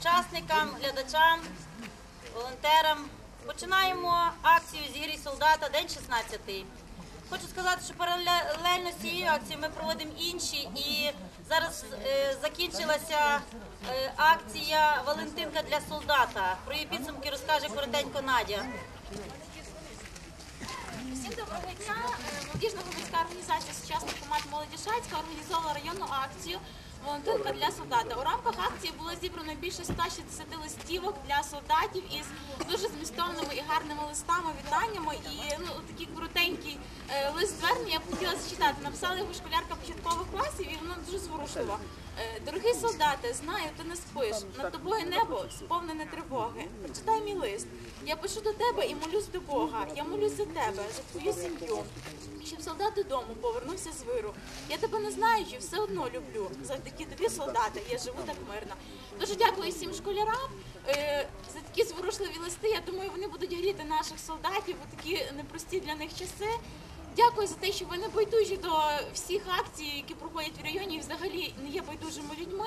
учасникам, глядачам, волонтерам. Починаємо акцію Зігрій солдата, день 16. Хочу сказати, що паралельно з цією акцією ми проводимо інші і зараз е, закінчилася е, акція Валентинка для солдата. Про її підсумки розкаже коротенько Надя. Всім доброго дня. Е, Молодіжна громадська організація Сучасний команд молоді Шацька організовувала районну акцію Волонтерка для солдата. У рамках акції було зібрано більше 160 листівок для солдатів із дуже змістовними і гарними листами, вітаннями. І ну такий коротенький лист звернення я б хотіла зачитати. Написала його школярка початкових класів, і воно дуже зворушливо. Е, Дорогий солдате, знаю, ти не спиш. Над тобою небо сповнене тривоги. Прочитай мій лист. Я пишу до тебе і молюсь до Бога. Я молюсь за тебе, за твою сім'ю. Щоб солдат додому повернувся з виру. Я тебе не знаючи, все одно люблю. Завдяки тобі, солдати, я живу так мирно. Дуже дякую всім школярам е, за такі зворушливі листи. Я думаю, вони будуть гріти наших солдатів у такі непрості для них часи. Дякую за те, що ви не байдужі до всіх акцій, які проходять в районі, і взагалі не є байдужими людьми.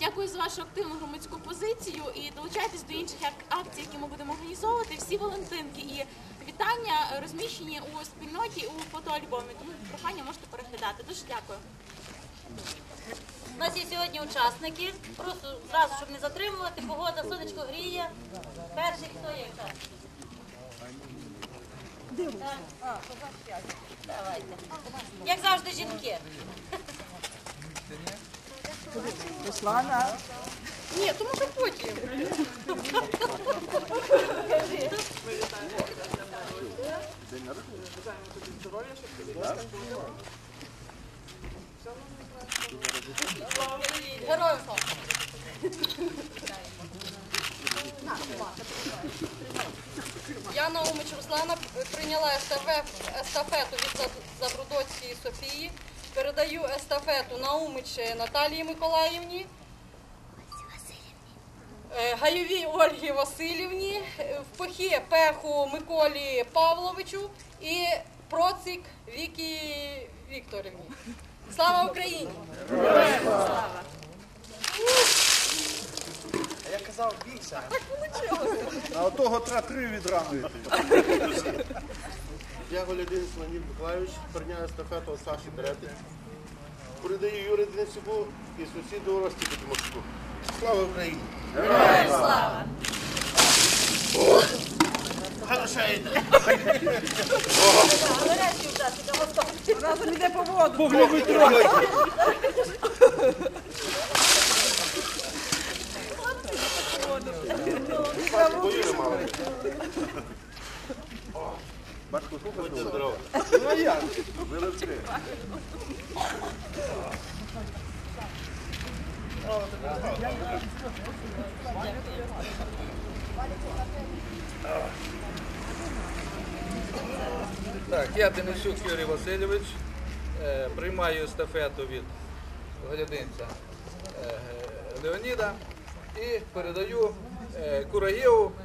Дякую за вашу активну громадську позицію і долучайтесь до інших акцій, які ми будемо організовувати. Всі Валентинки і вітання розміщені у спільноті у фотоальбомі. Тому прохання можете переглядати. Дуже дякую. У нас є сьогодні учасники. Просто зразу, щоб не затримувати, погода, сонечко гріє. Перший хто є учасник? Так. Давайте. Як завжди, жінки. Ні, тому що потім. Героям слава. Я Наумич Руслана прийняла естафету від Забрудоцької Софії. Передаю естафету Наумич Наталії Миколаївні. Е, Гайовій Ольгі Васильівні, в похі Пеху Миколі Павловичу і Процик Вікі Вікторівні. Слава Україні! Я казав більше. А отого треба три відрами. Я Голядин Сланів Миколаївич, прийняв естафету Саші Дерети. Передаю Юрію Денисюку і сусіду Ростіку Тимошку. Слава Україні! Героям слава! Галишаєте! Бою Будьте здорові. ну а як? Били в. Так, я Денисюк Юрій Васильович, е, приймаю естафету від глядинця е, Леоніда і передаю е, Курагєву е,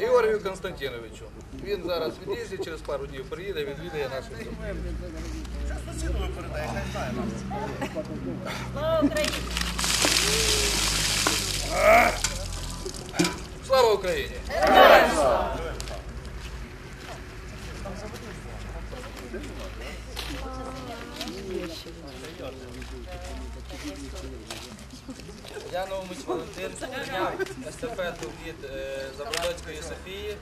Георгію Константиновичу. Він зараз від'їздить, через пару днів приїде, відвідає нашу. Слава Україні! Слава Україні! Я Наумич Валентин прийняв естафету від е, Забродоцької Софії.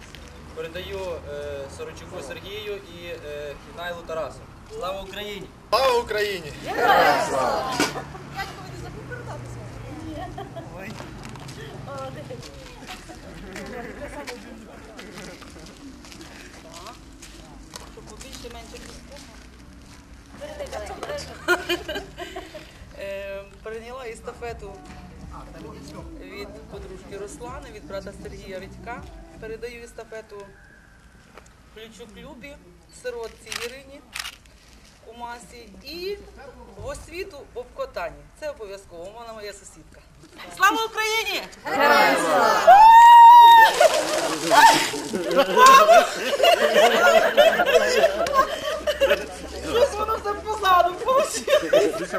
Передаю е, Сорочуку Сергію і е, Тарасу. Слава Україні! Слава Україні! Щоб побільше менше Е, Прийняла естафету від подружки Руслани, від брата Сергія Редька. Передаю естафету Ключук Любі, сиротці Ірині у масі і в освіту Бобко Тані. Це обов'язково, вона моя сусідка. Слава Україні! Щось воно все позаду, Більше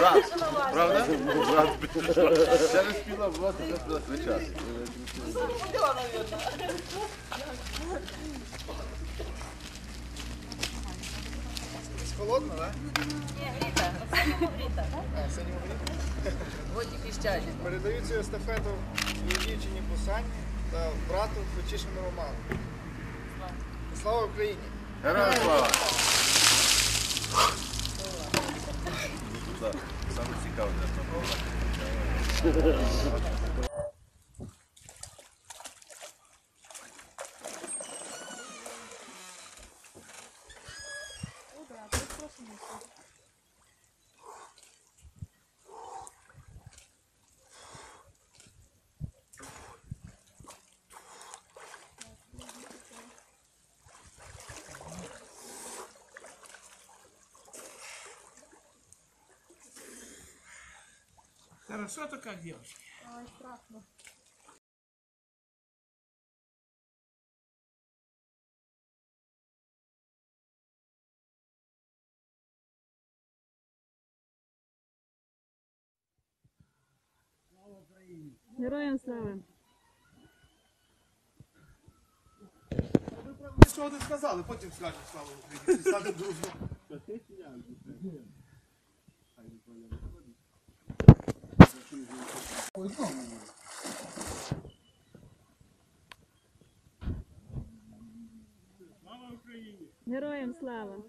записано. Правда? Не спіла, була не спіла кричати. Ходила, навірно. Холодно, так? Ні, гріта, останньому гріта. А, синьому. Передаю цю естафету дівчині Бусані та брату Фечишину Роману. Слава Україні! Героям слава! Саме цікаве. Хорошо то как девушка? Героям слава! Нічого не сказали, потім скажуть слава Україні. Стане дружно. Героям слава!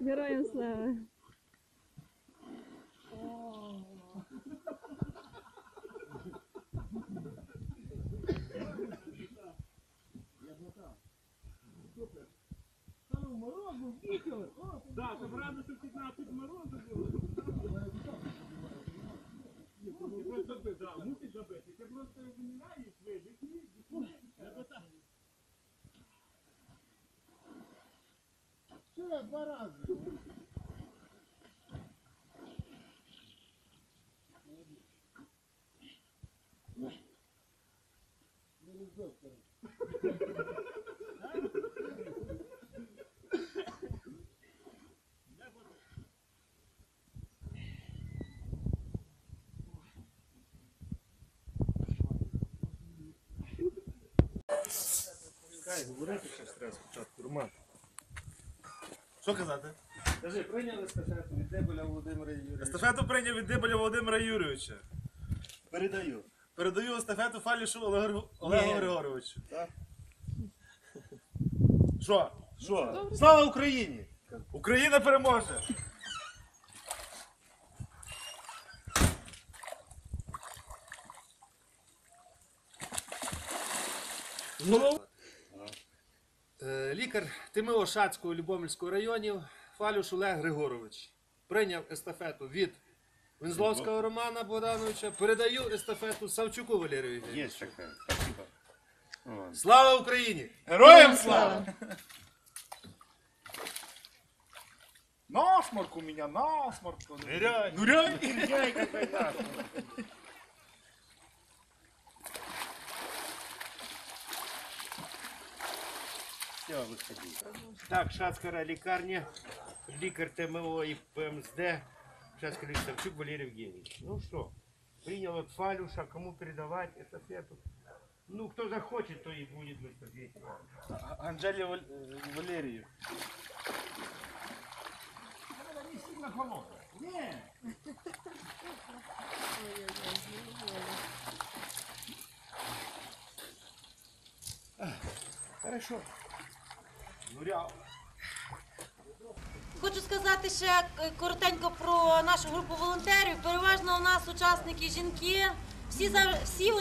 Героям слава! Да, то градусов 15 мороза было. И просто ты, да, мусить забити. Ти просто раз, два рази. Хай говорити щось треба спочатку, Роман. Що казати? Скажи, прийняли естафету від Деболя Володимира Юрійовича? Естафету прийняв від Диболя Володимира Юрійовича. Передаю. Передаю естафету Фалішу Олегу, Олегу Ні. Григоровичу. Так. Що? Що? Слава Україні! Україна переможе! Е, Лікар ТМО Шацького Любомельського районів Фалюш Олег Григорович прийняв естафету від Вензловського Романа Богдановича. Передаю естафету Савчуку Валерію Євгеновичу. Є. Слава Україні! Героям слава! Насморк у меня, насморк. Ныряй. Ныряй. Все, виходи. Так, Шацька лікарня, лікар ТМО і ПМСД, Шацький лікар Савчук Валерій Євгенович. Ну що, прийняв от Фалюша, кому передавати естафету? Ну, кто захочет, то и будет в эстафете. Анжелі Валерію. Хорошо. Хочу сказати ще е, коротенько про нашу групу волонтерів. Переважно у нас учасники жінки. Всі всі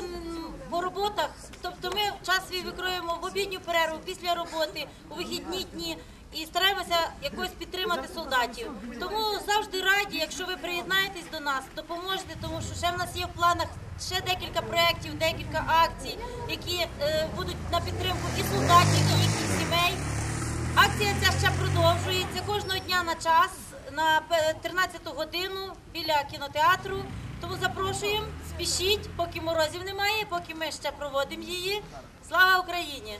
по роботах. Тобто ми час свій викроємо в обідню перерву після роботи, у вихідні дні. і стараємося якось підтримати солдатів. Тому завжди раді, якщо ви приєднаєтесь до нас, допоможете, тому що ще в нас є в планах ще декілька проєктів, декілька акцій, які е, будуть на підтримку і солдатів, і їхніх сімей. Акція ця ще продовжується кожного дня на час на 13 годину біля кінотеатру. Тому запрошуємо, спішіть, поки морозів немає, поки ми ще проводимо її. Слава Україні!